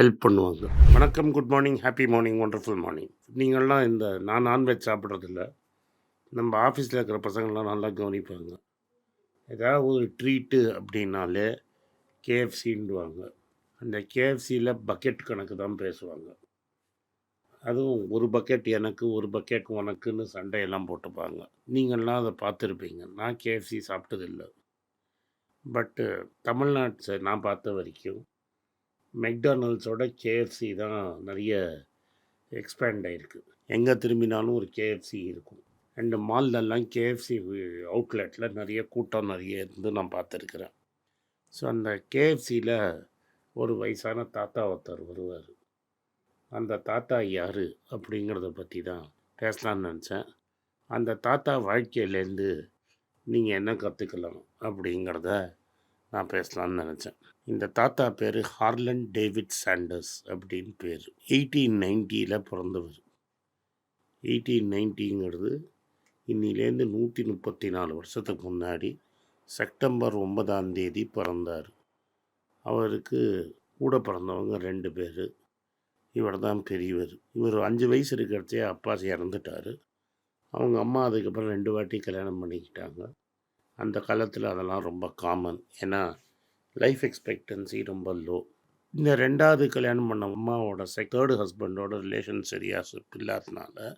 Help பண்ணுவாங்க. வணக்கம் good morning happy morning wonderful morning நீங்கள்லாம் இந்த நான் நான்வெஜ் சாப்பிட்றதில்ல. நம்ம ஆஃபீஸில் இருக்கிற பசங்கள்லாம் நல்லா கவனிப்பாங்க. ஏதாவது ஒரு ட்ரீட்டு அப்படின்னாலே கேஎஃப்சின்டுவாங்க அந்த கேஎஃப்சியில் பக்கெட் கணக்கு தான் பேசுவாங்க. அதுவும் ஒரு பக்கெட் எனக்கு ஒரு பக்கெட் உனக்குன்னு சண்டையெல்லாம் போட்டுப்பாங்க. நீங்கள்லாம் அதை பார்த்துருப்பீங்க. நான் கேஎஃப்சி சாப்பிட்டதில்லை. பட்டு தமிழ்நாட்டு நான் பார்த்த வரைக்கும் மெக்டானல்ட்ஸோட கேஎஃப்சி தான் நிறைய எக்ஸ்பேண்ட் ஆகிருக்கு எங்கே திரும்பினாலும் ஒரு கேஎஃப்சி இருக்கும். அண்டு மால்லெல்லாம் கேஎஃப்சி அவுட்லெட்டில் நிறைய கூட்டம் நிறைய இருந்து நான் பார்த்துருக்குறேன். ஸோ அந்த கேஎஃப்சியில் ஒரு வயசான தாத்தா ஒருத்தர் வருவார். அந்த தாத்தா யார் அப்படிங்கிறத பற்றி தான் பேசலான்னு நினச்சேன். அந்த தாத்தா வாழ்க்கையிலேருந்து நீங்கள் என்ன கற்றுக்கலாம் அப்படிங்கிறத நான் பேசலான்னு நினச்சேன். இந்த தாத்தா பேர் ஹார்லன் டேவிட் சாண்டர்ஸ் அப்படின்னு பேர். எயிட்டீன் நைன்ட்டியில் பிறந்தவர். எயிட்டீன் நைன்ட்டிங்கிறது இன்னிலேருந்து நூற்றி முப்பத்தி நாலு வருஷத்துக்கு முன்னாடி செப்டம்பர் ஒன்பதாம் தேதி பிறந்தார். அவருக்கு கூட பிறந்தவங்க ரெண்டு பேர். இவர் தான் பெரியவர். இவர் அஞ்சு வயசு இருக்கிறதே அப்பா இறந்துட்டார். அவங்க அம்மா அதுக்கப்புறம் ரெண்டு வாட்டி கல்யாணம் பண்ணிக்கிட்டாங்க. அந்த காலத்தில் அதெல்லாம் ரொம்ப காமன் ஏன்னா லைஃப் எக்ஸ்பெக்டன்சி ரொம்ப லோ இந்த ரெண்டாவது கல்யாணம் பண்ண அம்மாவோட செக் தேர்டு ஹஸ்பண்டோட ரிலேஷன் சரியாக இல்லாதனால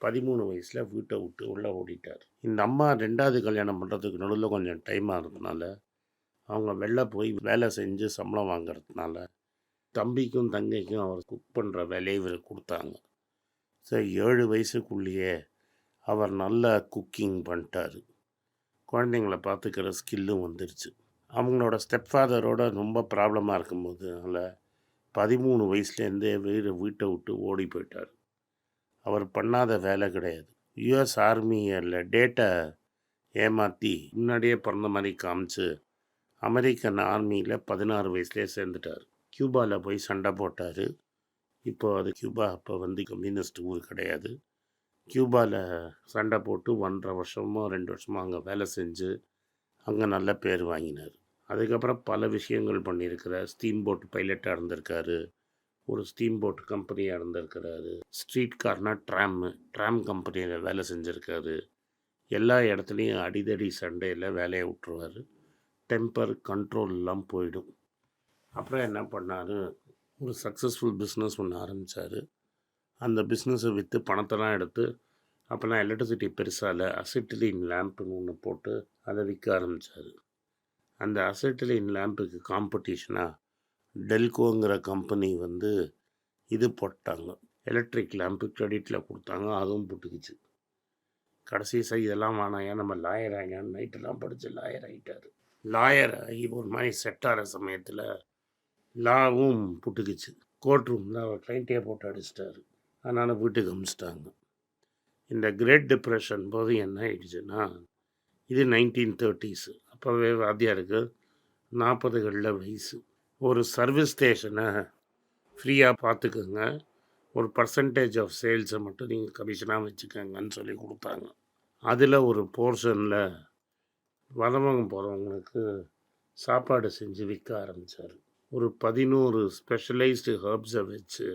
பதிமூணு வயசில் வீட்டை விட்டு உள்ளே ஓடிட்டார். இந்த அம்மா ரெண்டாவது கல்யாணம் பண்ணுறதுக்கு நடுவில் கொஞ்சம் டைம் ஆகிறதுனால அவங்க வெளில போய் வேலை செஞ்சு சம்பளம் வாங்குறதுனால தம்பிக்கும் தங்கைக்கும் அவர் குக் பண்ணுற வேலையை இவர் கொடுத்தாங்க. சரி ஏழு வயசுக்குள்ளேயே அவர் நல்லா குக்கிங் பண்ணிட்டார். குழந்தைங்கள பார்த்துக்கிற ஸ்கில்லும் வந்துருச்சு. அவங்களோட ஸ்டெப் ஃபாதரோட ரொம்ப ப்ராப்ளமாக இருக்கும்போது அதனால் பதிமூணு வயசுலேருந்தே வீடு வீட்டை விட்டு ஓடி போயிட்டார். அவர் பண்ணாத வேலை கிடையாது. யுஎஸ் ஆர்மியில் டேட்டை ஏமாற்றி முன்னாடியே பிறந்த மாதிரி காமிச்சு அமெரிக்கன் ஆர்மியில் பதினாறு வயசுலேயே சேர்ந்துட்டார். கியூபாவில் போய் சண்டை போட்டார். இப்போ அது கியூபா அப்போ வந்து கம்யூனிஸ்ட் ஊர் கிடையாது. கியூபாவில் சண்டை போட்டு ஒன்றரை வருஷமோ ரெண்டு வருஷமோ அங்கே வேலை செஞ்சு அங்கே நல்ல பேர் வாங்கினார். அதுக்கப்புறம் பல விஷயங்கள் பண்ணியிருக்கிறார். ஸ்டீம் போட் பைலட்டாக இருந்திருக்காரு. ஒரு ஸ்டீம் போட் கம்பெனியாக இருந்திருக்கிறாரு. ஸ்ட்ரீட் கார்னா ட்ராம்மு ட்ராம் கம்பெனியில் வேலை செஞ்சுருக்காரு. எல்லா இடத்துலையும் அடிதடி சண்டையில் வேலையை விட்டுருவார். டெம்பர் கண்ட்ரோல்லாம் போயிடும். அப்புறம் என்ன பண்ணார்? ஒரு சக்ஸஸ்ஃபுல் பிஸ்னஸ் ஒன்று ஆரம்பித்தார் அந்த பிஸ்னஸை விற்று பணத்தெல்லாம் எடுத்து அப்போல்லாம் எலக்ட்ரிசிட்டி பெருசாக இல்லை அசிட்டிலின் லேம்ப்புன்னு ஒன்று போட்டு அதை விற்க ஆரம்பித்தார் அந்த அசிட்டிலின் லேம்புக்கு காம்படிஷனாக டெல்கோங்கிற கம்பெனி வந்து இது போட்டாங்க. எலக்ட்ரிக் லேம்பு கிரெடிட்டில் கொடுத்தாங்க அதுவும் போட்டுக்குச்சு. கடைசி சார் இதெல்லாம் வேணாம் ஏன் நம்ம லாயர் ஆகியான்னு நைட்டெல்லாம் படித்து லாயர் ஆகிட்டார். லாயர் ஆகி ஒரு மாதிரி செட் ஆகிற சமயத்தில் லாவும் புட்டுக்குச்சு. கோர்ட் ரூமில் அவர் கிளைண்ட்டே போட்டு அடிச்சிட்டாரு. அதனால் வீட்டுக்கு அமிச்சிட்டாங்க. இந்த கிரேட் டிப்ரெஷன் போது என்ன ஆயிடுச்சுன்னா இது நைன்டீன் தேர்ட்டிஸு அப்போவே வாத்தியாருக்கு நாற்பதுகளில் வயசு. ஒரு சர்வீஸ் ஸ்டேஷனை ஃப்ரீயாக பார்த்துக்குங்க ஒரு பர்சன்டேஜ் ஆஃப் சேல்ஸை மட்டும் நீங்கள் கமிஷனாக வச்சுக்கோங்கன்னு சொல்லி கொடுத்தாங்க. அதில் ஒரு போர்ஷனில் வதமங்க போகிறவங்களுக்கு சாப்பாடு செஞ்சு விற்க ஆரம்பித்தார் ஒரு பதினோரு ஸ்பெஷலைஸ்டு ஹர்ப்ஸை வச்சு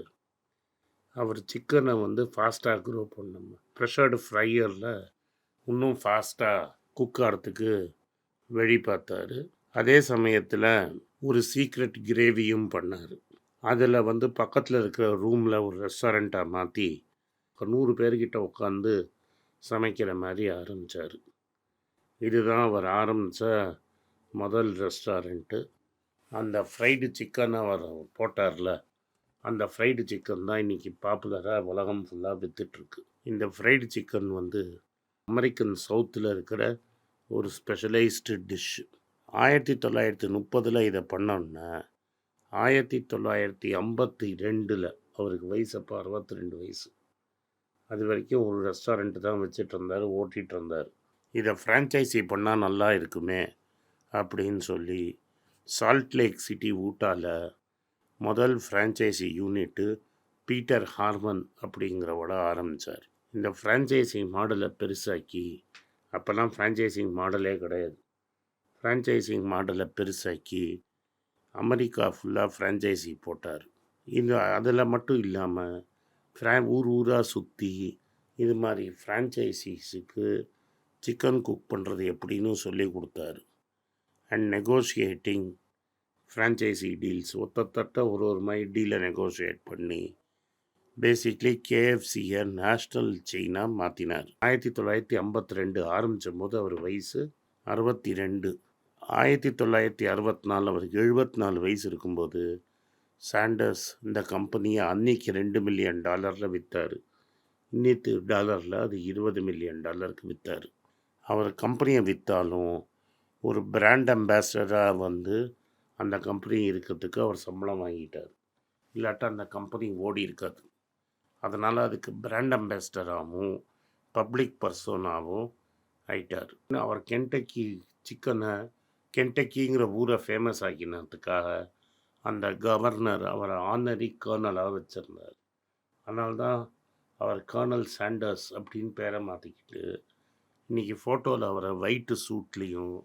அவர் சிக்கனை வந்து ஃபாஸ்ட்டாக க்ரோ பண்ணணும் ப்ரெஷர்டு ஃப்ரையரில் இன்னும் ஃபாஸ்ட்டாக குக் ஆகிறதுக்கு வழி பார்த்தாரு அதே சமயத்தில் ஒரு சீக்ரெட் கிரேவியும் பண்ணார். அதில் வந்து பக்கத்தில் இருக்கிற ரூமில் ஒரு ரெஸ்டாரண்ட்டாக மாற்றி நூறு பேர்கிட்ட உட்காந்து சமைக்கிற மாதிரி ஆரம்பித்தார் இதுதான் அவர் ஆரம்பித்த முதல் ரெஸ்டாரண்ட்டு அந்த ஃப்ரைடு சிக்கன் அவர் போட்டார்ல அந்த ஃப்ரைடு சிக்கன் தான் இன்றைக்கி பாப்புலராக உலகம் ஃபுல்லாக விற்றுட்ருக்கு இந்த ஃப்ரைடு சிக்கன் வந்து அமெரிக்கன் சவுத்தில் இருக்கிற ஒரு ஸ்பெஷலைஸ்டு டிஷ்ஷு ஆயிரத்தி தொள்ளாயிரத்தி முப்பதில் இதை பண்ணோன்னா ஆயிரத்தி தொள்ளாயிரத்தி ஐம்பத்தி ரெண்டில் அவருக்கு வயசு அப்போ அறுபத்தி ரெண்டு வயசு. அது வரைக்கும் ஒரு ரெஸ்டாரண்ட்டு தான் வச்சுட்டு இருந்தார் ஓட்டிகிட்டு இருந்தார் இதை ஃப்ரான்ச்சைஸி பண்ணால் நல்லா இருக்குமே அப்படின்னு சொல்லி சால்ட் லேக் சிட்டி ஊட்டாவில் முதல் ஃப்ரான்ச்சைசி யூனிட்டு பீட்டர் ஹார்மன் அப்படிங்கிறவோட ஆரம்பித்தார் இந்த ஃப்ரான்ச்சைசி மாடலை பெருசாக்கி அப்போல்லாம் ஃப்ரான்ச்சைசிங் மாடலே கிடையாது. ஃப்ரான்ச்சைசிங் மாடலை பெருசாக்கி அமெரிக்கா ஃபுல்லாக ஃப்ரான்ச்சைசி போட்டார். இது அதில் மட்டும் இல்லாமல் ஃப்ரா ஊர் ஊராக சுற்றி இது மாதிரி ஃப்ரான்ச்சைசிஸுக்கு சிக்கன் குக் பண்ணுறது எப்படின்னு சொல்லி கொடுத்தாரு. அண்ட் நெகோஷியேட்டிங் ஃப்ரான்ச்சைசி டீல்ஸ் ஒத்தத்தட்ட ஒரு ஒரு மாதிரி டீலை நெகோஷியேட் பண்ணி பேசிக்லி கேஎஃப்சியை நேஷ்னல் செயினாக மாற்றினார் ஆயிரத்தி தொள்ளாயிரத்தி ஐம்பத்தி ரெண்டு ஆரம்பித்த போது அவர் வயசு அறுபத்தி ரெண்டு. ஆயிரத்தி தொள்ளாயிரத்தி அறுபத்தி நாலு அவருக்கு எழுபத்தி நாலு வயசு இருக்கும்போது சாண்டர்ஸ் இந்த கம்பெனியை அன்னைக்கு ரெண்டு மில்லியன் டாலரில் விற்றார் இன்னித்து டாலரில் அது இருபது மில்லியன் டாலருக்கு விற்றார் அவர் கம்பெனியை விற்றாலும் ஒரு பிராண்ட் அம்பாசடராக வந்து அந்த கம்பெனி இருக்கிறதுக்கு அவர் சம்பளம் வாங்கிட்டார். இல்லாட்டா அந்த கம்பெனி ஓடி இருக்காது. அதனால் அதுக்கு பிராண்ட் அம்பாசிடராகவும் பப்ளிக் பர்சனாகவும் ஆயிட்டார். அவர் கென்டக்கி சிக்கனை கென்டக்கிங்கிற ஊரை ஃபேமஸ் ஆக்கினதுக்காக அந்த கவர்னர் அவரை ஆனரி கர்னலாக வச்சுருந்தார். அதனால்தான் அவர் கர்னல் சாண்டர்ஸ் அப்படின்னு பேரை மாற்றிக்கிட்டு இன்றைக்கி ஃபோட்டோவில் அவரை ஒயிட்டு சூட்லேயும்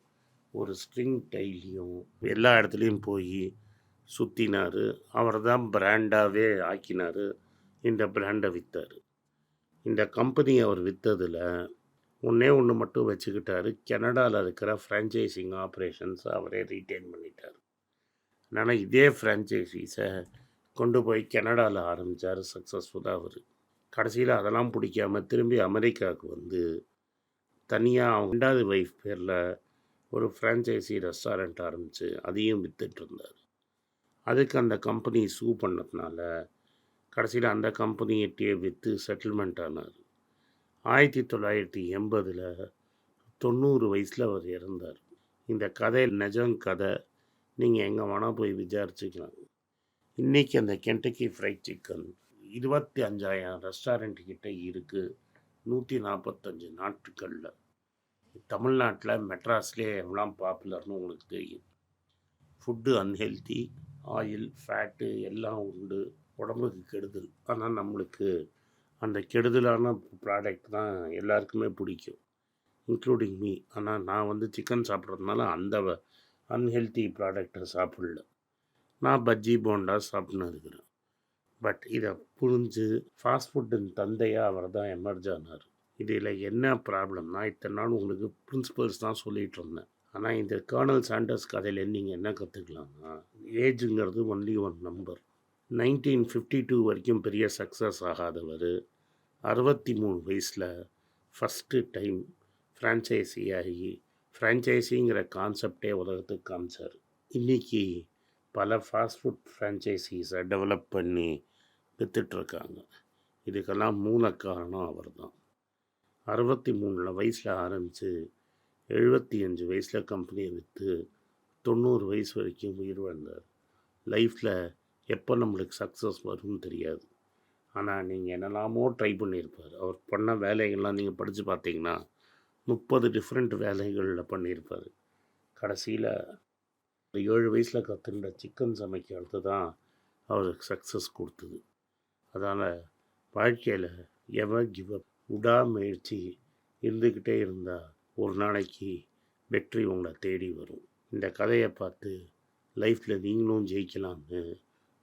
ஒரு ஸ்ட்ரிங் டைலையும் எல்லா இடத்துலையும் போய் சுற்றினார் அவர் தான் பிராண்டாகவே ஆக்கினார். இந்த பிராண்டை விற்றார் இந்த கம்பெனி அவர் விற்றதில் ஒன்றே ஒன்று மட்டும் வச்சுக்கிட்டாரு. கனடாவில் இருக்கிற ஃப்ரான்ச்சைசிங் ஆப்ரேஷன்ஸை அவரே ரீட்டைன் பண்ணிட்டார். அதனால் இதே ஃப்ரான்ச்சைசிஸை கொண்டு போய் கனடாவில் ஆரம்பித்தார் சக்ஸஸ்ஃபுல்லாக அவர். கடைசியில் அதெல்லாம் பிடிக்காம திரும்பி அமெரிக்காவுக்கு வந்து தனியாக ரெண்டாவது ஒய்ஃப் பேரில் ஒரு ஃப்ரான்ச்சைசி ரெஸ்டாரண்ட் ஆரம்பித்து அதையும் விற்றுட்டு இருந்தார். அதுக்கு அந்த கம்பெனி சூ பண்ணதுனால கடைசியில் அந்த கம்பெனியிட்டே விற்று செட்டில்மெண்ட் ஆனார். ஆயிரத்தி தொள்ளாயிரத்தி எண்பதில் தொண்ணூறு வயசில் அவர் இறந்தார். இந்த கதை நிஜம் கதை. நீங்கள் எங்கே வேணால் போய் விசாரிச்சுக்கலாம். இன்றைக்கி அந்த கென்டக்கி ஃப்ரைட் சிக்கன் இருபத்தி அஞ்சாயிரம் ரெஸ்டாரண்ட் கிட்டே இருக்குது நூற்றி நாற்பத்தஞ்சு நாட்டுகளில் தமிழ்நாட்டில் மெட்ராஸ்லேயே எவ்வளோ பாப்புலர்னு உங்களுக்கு தெரியும். ஃபுட்டு அன்ஹெல்த்தி ஆயில் ஃபேட்டு எல்லாம் உண்டு. உடம்புக்கு கெடுதல். ஆனால் நம்மளுக்கு அந்த கெடுதலான ப்ராடக்ட் தான் எல்லாருக்குமே பிடிக்கும். இன்க்ளூடிங் மீ ஆனால் நான் வந்து சிக்கன் சாப்பிட்றதுனால அந்த அன்ஹெல்த்தி ப்ராடக்டை சாப்பிடல. நான் பஜ்ஜி போண்டா சாப்பிட்னு இருக்கிறேன். பட் இதை புரிஞ்சு ஃபாஸ்ட் ஃபுட்டின் தந்தையாக அவர் தான் எமர்ஜ் ஆனார். இதில் என்ன ப்ராப்ளம்னா இத்தனை நாள் உங்களுக்கு பிரின்சிபல்ஸ் தான் சொல்லிகிட்டு இருந்தேன். ஆனால் இந்த கர்னல் சாண்டர்ஸ் கதையில் நீங்கள் என்ன கற்றுக்கலாம்னா ஏஜுங்கிறது only one number nineteen fifty two வரைக்கும் பெரிய சக்ஸஸ் ஆகாதவர். அறுபத்தி மூணு வயசில் ஃபஸ்ட்டு டைம் ஃப்ரான்ச்சைசி ஆகி ஃப்ரான்ச்சைசிங்கிற கான்செப்டே உலகத்துக்கு காமிச்சார். இன்றைக்கி பல ஃபாஸ்ட் ஃபுட் ஃப்ரான்ச்சைசிஸை டெவலப் பண்ணி விற்றுட்ருக்காங்க இதுக்கெல்லாம் மூல காரணம் அவர் தான் அறுபத்தி மூணில் வயசில் ஆரம்பித்து எழுபத்தி அஞ்சு வயசில் கம்பெனியை விற்று தொண்ணூறு வயசு வரைக்கும் உயிர் வாழ்ந்தார். லைஃப்பில் எப்போ நம்மளுக்கு சக்ஸஸ் வரும்னு தெரியாது. ஆனால் நீங்கள் என்னெல்லாமோ ட்ரை பண்ணியிருப்பார். அவர் பண்ண வேலைகள்லாம் நீங்கள் படித்து பார்த்தீங்கன்னா முப்பது டிஃப்ரெண்ட் வேலைகளில் பண்ணியிருப்பார். கடைசியில் ஏழு வயசில் கற்றுண்ட சிக்கன் சமைக்கிறது தான் அவருக்கு சக்ஸஸ் கொடுத்தது. அதனால் வாழ்க்கையில் எவர் கிவ் அப் விடாமுயற்சி இருந்துக்கிட்டே இருந்தால் ஒரு நாளைக்கு வெற்றி உங்களை தேடி வரும். இந்த கதையை பார்த்து லைஃப்பில் நீங்களும் ஜெயிக்கலாம்னு